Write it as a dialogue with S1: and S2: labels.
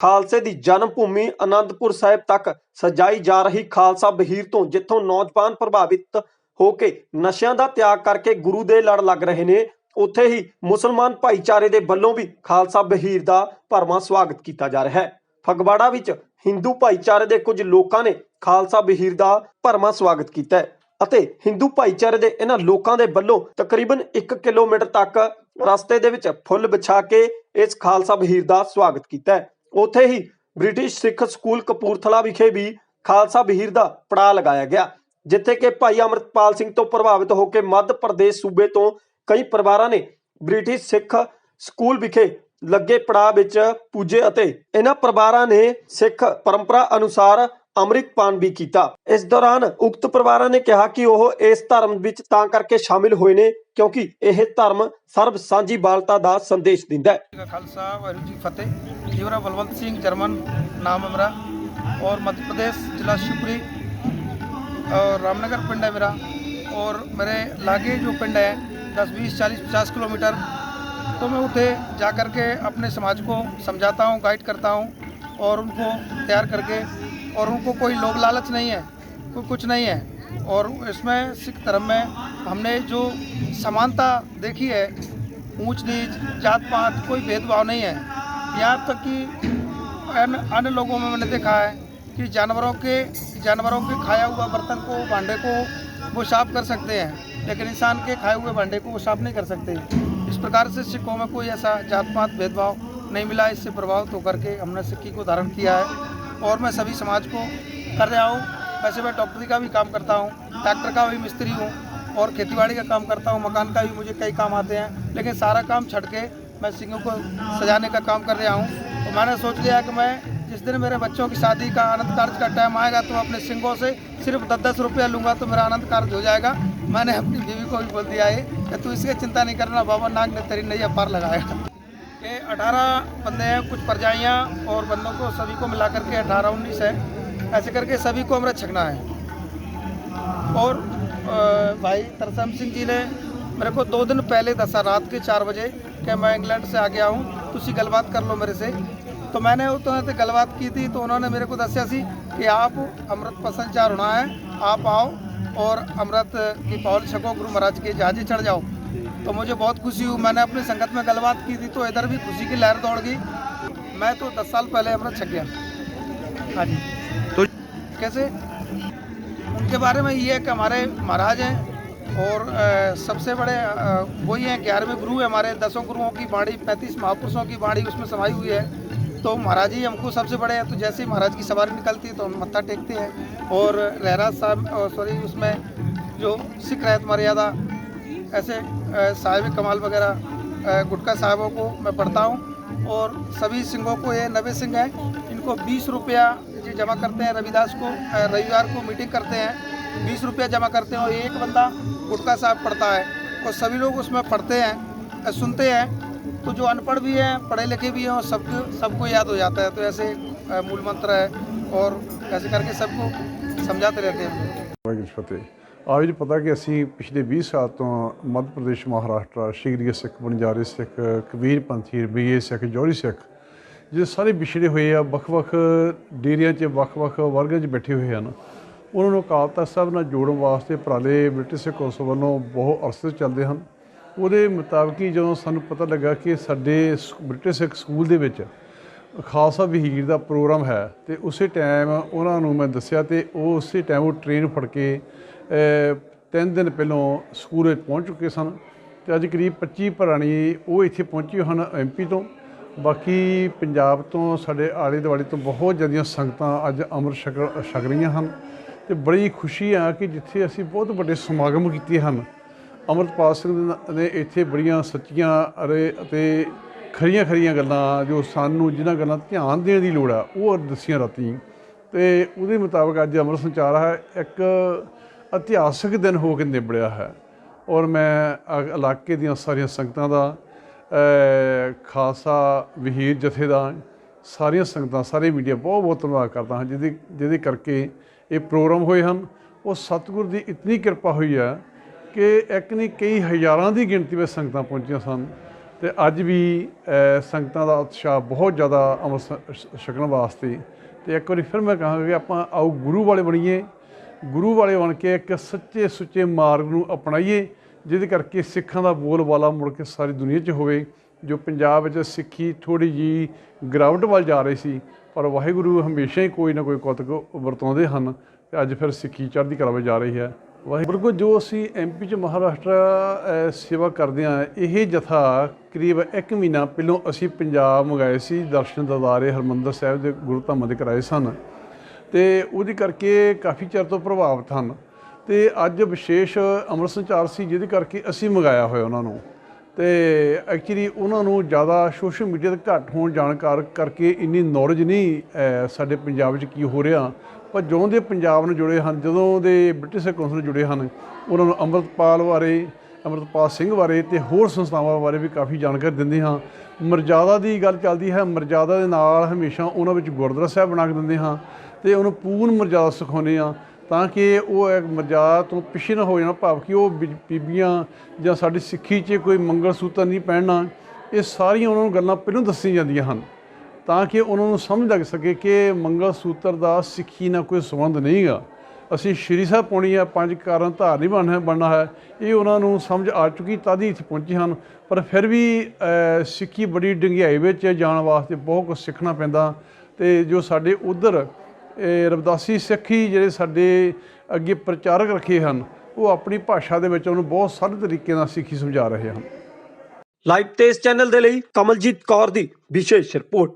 S1: ਖਾਲਸੇ ਦੀ ਜਨਮ ਭੂਮੀ ਅਨੰਦਪੁਰ ਸਾਹਿਬ ਤੱਕ ਸਜਾਈ ਜਾ ਰਹੀ ਖਾਲਸਾ ਬਹੀਰ ਤੋਂ, ਜਿੱਥੋਂ ਨੌਜਵਾਨ ਪ੍ਰਭਾਵਿਤ ਹੋ ਕੇ ਨਸ਼ਿਆਂ ਦਾ ਤਿਆਗ ਕਰਕੇ ਗੁਰੂ ਦੇ ਲੜ ਲੱਗ ਰਹੇ ਨੇ, ਉੱਥੇ ਹੀ ਮੁਸਲਮਾਨ ਭਾਈਚਾਰੇ ਦੇ ਵੱਲੋਂ ਵੀ ਖਾਲਸਾ ਬਹੀਰ ਦਾ ਭਰਵਾਂ ਸਵਾਗਤ ਕੀਤਾ ਜਾ ਰਿਹਾ ਹੈ। ਫਗਵਾੜਾ ਵਿੱਚ ਹਿੰਦੂ ਭਾਈਚਾਰੇ ਦੇ ਕੁਝ ਲੋਕਾਂ ਨੇ ਖਾਲਸਾ ਬਹੀਰ ਦਾ ਭਰਵਾਂ ਸਵਾਗਤ ਕੀਤਾ ਹੈ ਅਤੇ ਹਿੰਦੂ ਭਾਈਚਾਰੇ ਦੇ ਇਹਨਾਂ ਲੋਕਾਂ ਦੇ ਵੱਲੋਂ ਤਕਰੀਬਨ 1 ਕਿਲੋਮੀਟਰ ਤੱਕ ਰਸਤੇ ਦੇ ਵਿੱਚ ਫੁੱਲ ਵਿਛਾ ਕੇ ਇਸ ਖਾਲਸਾ ਬਹੀਰ ਦਾ ਸਵਾਗਤ ਕੀਤਾ ਹੈ। ਉੱਥੇ ਹੀ ਬ੍ਰਿਟਿਸ਼ ਸਿੱਖ ਸਕੂਲ ਕਪੂਰਥਲਾ ਵਿਖੇ ਵੀ ਖਾਲਸਾ ਬਹੀਰ ਦਾ ਪੜਾਅ ਲਗਾਇਆ ਗਿਆ, ਜਿੱਥੇ ਕਿ ਭਾਈ ਅਮਰਤਪਾਲ ਸਿੰਘ ਤੋਂ ਪ੍ਰਭਾਵਿਤ ਹੋ ਕੇ ਮੱਧ ਪ੍ਰਦੇਸ਼ ਸੂਬੇ ਤੋਂ ਕਈ ਪਰਿਵਾਰਾਂ ਨੇ ਬ੍ਰਿਟਿਸ਼ ਸਿੱਖ ਸਕੂਲ ਵਿਖੇ ਲੱਗੇ ਪੜਾਅ ਵਿੱਚ ਪੂਜੇ ਅਤੇ ਇਹਨਾਂ ਪਰਿਵਾਰਾਂ ਨੇ ਸਿੱਖ ਪਰੰਪਰਾ ਅਨੁਸਾਰ ਅੰਮ੍ਰਿਤਪਾਨ ਵੀ ਕੀਤਾ ਇਸ ਦੌਰਾਨ ਉਕਤ ਪਰਿਵਾਰਾਂ ਨੇ ਕਿਹਾ ਕਿ ਉਹ ਇਸ ਧਰਮ ਵਿੱਚ ਤਾਂ ਕਰਕੇ ਸ਼ਾਮਿਲ ਹੋਏ ਨੇ ਕਿਉਂਕਿ ਇਹ ਧਰਮ ਸਰਬ ਸਾਂਝੀਵਾਲਤਾ ਦਾ ਸੰਦੇਸ਼ ਦਿੰਦਾ ਹੈ
S2: का खालसा वाहिगुरु जी की फतेह जी मेरा बलवंत सिंह जर्मन नाम है मेरा और मध्य प्रदेश जिला शिवपुरी और रामनगर पिंड है मेरा और मेरे लागे जो पिंड है दस बीस चालीस पचास किलोमीटर तो मैं उठे जा कर के अपने समाज को समझाता हूँ गाइड करता हूँ और उनको तैयार करके, और उनको कोई लोभ लालच नहीं है, कोई कुछ नहीं है। और इसमें सिख धर्म में हमने जो समानता देखी है, ऊंच नीच, जात पात, कोई भेदभाव नहीं है। यहाँ तक कि अन्य लोगों में मैंने देखा है कि जानवरों के जानवरों के खाया हुआ बर्तन को, भांडे को वो साफ़ कर सकते हैं, लेकिन इंसान के खाए हुए भांडे को वो साफ़ नहीं कर सकते। इस प्रकार से सिखों में कोई ऐसा जात पात भेदभाव नहीं मिला, इससे प्रभावित होकर के हमने सिक्की को धारण किया है। और मैं सभी समाज को कर रहा हूँ। वैसे मैं डॉक्टरी का भी काम करता हूँ, डॉक्टर का भी मिस्त्री हूँ और खेतीबाड़ी का काम करता हूँ। मकान का भी मुझे कई काम आते हैं, लेकिन सारा काम छड़ के मैं सिंगों को सजाने का काम कर रहा हूँ। तो मैंने सोच लिया कि मैं जिस दिन मेरे बच्चों की शादी का आनंद कार्य का टाइम आएगा तो अपने सिंगों से सिर्फ़ दस दस रुपया लूँगा तो मेरा आनंद कार्य हो जाएगा। मैंने अपनी बीवी को भी बोल दिया है कि तू इसकी चिंता नहीं करना, बाबा नाग ने तेरी नैया पार लगाएगा ये अठारह बंदे हैं, कुछ परजाइयाँ और बंदों को सभी को मिला करके अठारह उन्नीस है। ऐसे करके सभी को अमृत छकना है। और भाई तरसम सिंह जी ने मेरे को दो दिन पहले दसा रात के चार बजे कि मैं इंग्लैंड से आ गया हूँ तुसी गलबात कर लो मेरे से। तो मैंने उन्होंने गलबात की थी तो उन्होंने मेरे को दसिया सी कि आप अमृत पसंद चार होना है, आप आओ और अमृत की पावल छको, गुरु महाराज के जहाजे चढ़ जाओ। तो मुझे बहुत खुशी हुई। मैंने अपनी संगत में गलबात की थी तो इधर भी खुशी की लहर दौड़ गई। मैं तो दस साल पहले अमृत छक गया। हाँ जी।
S1: तो
S2: कैसे? उनके बारे में ये है कि हमारे महाराज हैं और सबसे बड़े वही हैं ग्यारहवें गुरु हैं हमारे। दसों गुरुओं की बाणी पैंतीस महापुरुषों की बाणी उसमें समाई हुई है। तो महाराज ही हमको सबसे बड़े हैं। तो जैसे ही महाराज की सवारी निकलती है तो हम मत्था टेकते हैं। और रहराज साहब सॉरी उसमें जो सिख रहत मर्यादा ऐसे साहिब कमाल वगैरह गुटका साहबों को मैं पढ़ता हूँ और सभी सिंहों को, ये नवे सिंह हैं, इनको बीस रुपया जी जमा करते हैं रविदास को रविवार को मीटिंग करते हैं, बीस रुपया जमा करते हैं और एक बंदा गुटका साहब पढ़ता है और सभी लोग उसमें पढ़ते हैं सुनते हैं तो जो अनपढ़ भी हैं, पढ़े लिखे भी हैं और सबको याद हो जाता है तो ऐसे मूल मंत्र है और ऐसे करके सबको समझाते रहते हैं।
S3: ਆਪ ਜੀ, ਪਤਾ ਕਿ ਅਸੀਂ ਪਿਛਲੇ 20 ਸਾਲ ਤੋਂ ਮੱਧ ਪ੍ਰਦੇਸ਼, ਮਹਾਰਾਸ਼ਟਰ ਸ਼ੀਗਰੀ ਸਿੱਖ, ਬਣਜਾਰੇ ਸਿੱਖ, ਕਬੀਰ ਪੰਥੀ ਰਬੀਏ ਸਿੱਖ ਜੋੜੀ ਸਿੱਖ, ਜਿਹੜੇ ਸਾਰੇ ਵਿਛੜੇ ਹੋਏ ਆ, ਵੱਖ-ਵੱਖ ਡੇਰਿਆਂ 'ਚ, ਵੱਖ-ਵੱਖ ਵਰਗਾਂ 'ਚ ਬੈਠੇ ਹੋਏ ਹਨ। ਉਹਨਾਂ ਨੂੰ ਅਕਾਲ ਤਖਤ ਸਾਹਿਬ ਨਾਲ ਜੋੜਨ ਵਾਸਤੇ ਉਪਰਾਲੇ ਬ੍ਰਿਟਿਸ਼ ਸਿੱਖ ਕੌਂਸਲ ਵੱਲੋਂ ਬਹੁਤ ਅਰਸੇ ਚੱਲਦੇ ਹਨ। ਉਹਦੇ ਮੁਤਾਬਕ ਹੀ ਜਦੋਂ ਸਾਨੂੰ ਪਤਾ ਲੱਗਾ ਕਿ ਸਾਡੇ ਸ- ਬ੍ਰਿਟਿਸ਼ ਸਿੱਖ ਸਕੂਲ ਦੇ ਵਿੱਚ ਖਾਲਸਾ ਵਹੀਰ ਦਾ ਪ੍ਰੋਗਰਾਮ ਹੈ, ਤੇ ਉਸੇ ਟਾਈਮ ਉਹਨਾਂ ਨੂੰ ਮੈਂ ਦੱਸਿਆ ਤੇ ਉਹ ਉਸੇ ਟਾਈਮ ਉਹ ਟ੍ਰੇਨ ਫੜ ਕੇ ਤਿੰਨ ਦਿਨ ਪਹਿਲਾਂ ਸਕੂਲ ਵਿੱਚ ਪਹੁੰਚ ਚੁੱਕੇ ਸਨ ਤੇ ਅੱਜ ਕਰੀਬ 25 ਪ੍ਰਾਣੀ ਉਹ ਇੱਥੇ ਪਹੁੰਚੇ ਹਨ ਐਮਪੀ ਤੋਂ। ਬਾਕੀ ਪੰਜਾਬ ਤੋਂ ਸਾਡੇ ਆਲੇ ਦੁਆਲੇ ਤੋਂ ਬਹੁਤ ਜ਼ਿਆਦੀਆਂ ਸੰਗਤਾਂ ਅੱਜ ਅੰਮ੍ਰਿਤ ਛਕ ਛਕ ਰਹੀਆਂ ਹਨ ਤੇ ਬੜੀ ਖੁਸ਼ੀ ਆ ਕਿ ਜਿੱਥੇ ਅਸੀਂ ਬਹੁਤ ਵੱਡੇ ਸਮਾਗਮ ਕੀਤੇ ਹਨ। ਅਮਰਪਾਲ ਸਿੰਘ ਨੇ ਇੱਥੇ ਬੜੀਆਂ ਸੱਚੀਆਂ, ਅਰੇ ਅਤੇ ਖਰੀਆਂ ਖਰੀਆਂ ਗੱਲਾਂ ਜੋ ਸਾਨੂੰ ਜਿਨ੍ਹਾਂ ਗੱਲਾਂ ਧਿਆਨ ਦੇਣ ਦੀ ਲੋੜ ਆ, ਉਹ ਦੱਸੀਆਂ ਰਾਤੀ। ਤੇ ਉਹਦੇ ਮੁਤਾਬਕ ਅੱਜ ਅੰਮ੍ਰਿਤ ਸੰਚਾਰ ਹੈ ਇੱਕ ਇਤਿਹਾਸਕ ਦਿਨ ਹੋ ਕੇ ਨਿਬੜਿਆ ਹੈ। ਔਰ ਮੈਂ ਇਲਾਕੇ ਦੀਆਂ ਸਾਰੀਆਂ ਸੰਗਤਾਂ ਦਾ ਅ, ਖਾਲਸਾ ਵਹੀਰ ਜਥੇਦਾਰ ਸਾਰੀਆਂ ਸੰਗਤਾਂ ਸਾਰੇ ਮੀਡੀਆ ਬਹੁਤ ਬਹੁਤ ਧੰਨਵਾਦ ਕਰਦਾ ਹਾਂ ਜਿਹਦੇ ਜਿਹਦੇ ਕਰਕੇ ਇਹ ਪ੍ਰੋਗਰਾਮ ਹੋਏ ਹਨ। ਉਹ ਸਤਿਗੁਰ ਦੀ ਇਤਨੀ ਕਿਰਪਾ ਹੋਈ ਹੈ ਕਿ ਇੱਕ ਨਹੀਂ ਕਈ ਹਜ਼ਾਰਾਂ ਦੀ ਗਿਣਤੀ ਵਿੱਚ ਸੰਗਤਾਂ ਪਹੁੰਚੀਆਂ ਸਨ। ਤੇ ਅੱਜ ਵੀ ਸੰਗਤਾਂ ਦਾ ਉਤਸ਼ਾਹ ਬਹੁਤ ਜ਼ਿਆਦਾ ਅਮਰ ਸ- ਛਕਣ ਵਾਸਤੇ। ਤੇ ਇੱਕ ਵਾਰੀ ਫਿਰ ਮੈਂ ਕਹਾਂਗਾ ਕਿ ਆਪਾਂ ਆਓ ਗੁਰੂ ਵਾਲੇ ਬਣੀਏ। ਗੁਰੂ ਵਾਲੇ ਬਣ ਕੇ ਇੱਕ ਸੱਚੇ ਸੁੱਚੇ ਮਾਰਗ ਨੂੰ ਅਪਣਾਈਏ, ਜਿਹਦੇ ਕਰਕੇ ਸਿੱਖਾਂ ਦਾ ਬੋਲਬਾਲਾ ਮੁੜ ਕੇ ਸਾਰੀ ਦੁਨੀਆ 'ਚ ਹੋਵੇ। ਜੋ ਪੰਜਾਬ ਵਿੱਚ ਸਿੱਖੀ ਥੋੜੀ ਜੀ ਗਿਰਾਵਟ ਵੱਲ ਜਾ ਰਹੀ ਸੀ, ਪਰ ਵਾਹਿਗੁਰੂ ਹਮੇਸ਼ਾ ਹੀ ਕੋਈ ਨਾ ਕੋਈ ਕੌਤਕ ਵਰਤਾਉਂਦੇ ਹਨ ਤੇ ਅੱਜ ਫਿਰ ਸਿੱਖੀ ਚੜ੍ਹਦੀ ਕਲਾ ਵਿੱਚ ਜਾ ਰਹੀ ਹੈ। ਵਾਹਿਗੁਰੂ ਕੋ, ਜੋ ਅਸੀਂ ਐਮਪੀ ਚ ਮਹਾਰਾਸ਼ਟਰ ਸੇਵਾ ਕਰਦੇ ਹਾਂ, ਇਹ ਜਥਾ ਕਰੀਬ 1 ਮਹੀਨਾ ਪਹਿਲਾਂ ਅਸੀਂ ਪੰਜਾਬ ਮੰਗਾਏ ਸੀ, ਦਰਸ਼ਨ ਦਰਬਾਰੇ ਹਰਮੰਦਰ ਸਾਹਿਬ ਦੇ ਗੁਰੂ ਧਾਮਾਂ ਦੇ ਕਰਾਏ ਸਨ। ਤੇ ਉਹਦੀ ਕਰਕੇ ਕਾਫੀ ਚਿਰ ਤੋਂ ਪ੍ਰਭਾਵਿਤ ਹਨ। ਤੇ ਅੱਜ ਵਿਸ਼ੇਸ਼ ਅੰਮ੍ਰਿਤ ਸੰਚਾਰ ਸੀ ਜਿਹਦੇ ਕਰਕੇ ਅਸੀਂ ਮੰਗਾਇਆ ਹੋਇਆ ਉਹਨਾਂ ਨੂੰ। ਤੇ ਐਕਚੁਅਲੀ ਉਹਨਾਂ ਨੂੰ ਜ਼ਿਆਦਾ ਸੋਸ਼ਲ ਮੀਡੀਆ ਤੇ ਘੱਟ ਹੋਣ ਜਾਣਕਾਰ ਕਰਕੇ ਇੰਨੀ ਨੌਲੇਜ ਨਹੀਂ ਸਾਡੇ ਪੰਜਾਬ ਵਿੱਚ ਕੀ ਹੋ ਰਿਹਾ। ਪਰ ਜਦੋਂ ਦੇ ਪੰਜਾਬ ਨਾਲ ਜੁੜੇ ਹਨ, ਜਦੋਂ ਦੇ ਬ੍ਰਿਟਿਸ਼ ਕੌਂਸਲ ਨਾਲ ਜੁੜੇ ਹਨ, ਉਹਨਾਂ ਨੂੰ ਅੰਮ੍ਰਿਤਪਾਲ ਬਾਰੇ, ਅੰਮ੍ਰਿਤਪਾਲ ਸਿੰਘ ਬਾਰੇ ਤੇ ਹੋਰ ਸੰਸਥਾਵਾਂ ਬਾਰੇ ਵੀ ਕਾਫੀ ਜਾਣਕਾਰੀ ਦਿੰਦੇ ਹਾਂ। ਮਰਜ਼ਾਦਾ ਦੀ ਗੱਲ ਚੱਲਦੀ ਹੈ, ਮਰਜ਼ਾਦਾ ਦੇ ਨਾਲ ਹਮੇਸ਼ਾ ਉਹਨਾਂ ਵਿੱਚ ਗੁਰਦੁਆਰਾ ਸਾਹਿਬ ਬਣਾ ਕੇ ਦਿੰਦੇ ਹਾਂ। ਤੇ ਉਹਨੂੰ ਪੂਰਨ ਮਰਜ਼ਾ ਸਿਖਾਉਂਦੇ ਹਾਂ ਤਾਂ ਕਿ ਉਹ ਇੱਕ ਤੋਂ ਪਿੱਛੇ ਨਾ ਹੋ ਜਾਣਾ, ਭਾਵ ਕਿ ਉਹ ਬੀ- ਬੀਬੀਆਂ ਜਾਂ ਸਾਡੀ ਸਿੱਖੀ 'ਚ ਕੋਈ ਮੰਗਲ ਸੂਤਰ ਨਹੀਂ ਪਹਿਨਣਾ। ਇਹ ਸਾਰੀਆਂ ਉਹਨਾਂ ਨੂੰ ਗੱਲਾਂ ਪਹਿਲਾਂ ਦੱਸੀਆਂ ਜਾਂਦੀਆਂ ਹਨ ਤਾਂ ਕਿ ਉਹਨਾਂ ਨੂੰ ਸਮਝ ਲੱਗ ਸਕੇ ਕਿ ਮੰਗਲ ਸੂਤਰ ਦਾ ਸਿੱਖੀ ਨਾਲ ਕੋਈ ਸੰਬੰਧ ਨਹੀਂਗਾ ਅਸੀਂ ਸ਼੍ਰੀ ਸਾਹਿਬ ਪਾਉਣੀ ਹੈ ਪੰਜ ਕਾਰਨ ਧਾਰ ਨਹੀਂ ਬਣਨਾ ਬਣਨਾ ਹੈ, ਇਹ ਉਹਨਾਂ ਨੂੰ ਸਮਝ ਆ ਚੁੱਕੀ, ਤਦ ਹੀ ਇੱਥੇ ਪਹੁੰਚੇ ਹਨ। ਪਰ ਫਿਰ ਵੀ ਸਿੱਖੀ ਬੜੀ ਡੰਗਿਆਈ ਵਿੱਚ ਜਾਣ ਵਾਸਤੇ ਬਹੁਤ ਕੁਝ ਸਿੱਖਣਾ ਪੈਂਦਾ ਤੇ ਜੋ ਸਾਡੇ ਉਧਰ ਰਬਦਾਸੀ ਸਿੱਖੀ ਜਿਹੜੇ ਸਾਡੇ ਅੱਗੇ ਪ੍ਰਚਾਰਕ ਰੱਖੇ ਹਨ, ਉਹ ਆਪਣੀ ਭਾਸ਼ਾ ਦੇ ਵਿੱਚ ਉਹਨੂੰ ਬਹੁਤ ਸਾਰੇ ਤਰੀਕੇ ਨਾਲ ਸਿੱਖੀ ਸਮਝਾ ਰਹੇ ਹਨ।
S1: ਲਾਈਵ ਤੇਜ਼ ਚੈਨਲ ਦੇ ਲਈ ਕਮਲਜੀਤ ਕੌਰ ਦੀ ਵਿਸ਼ੇਸ਼ ਰਿਪੋਰਟ।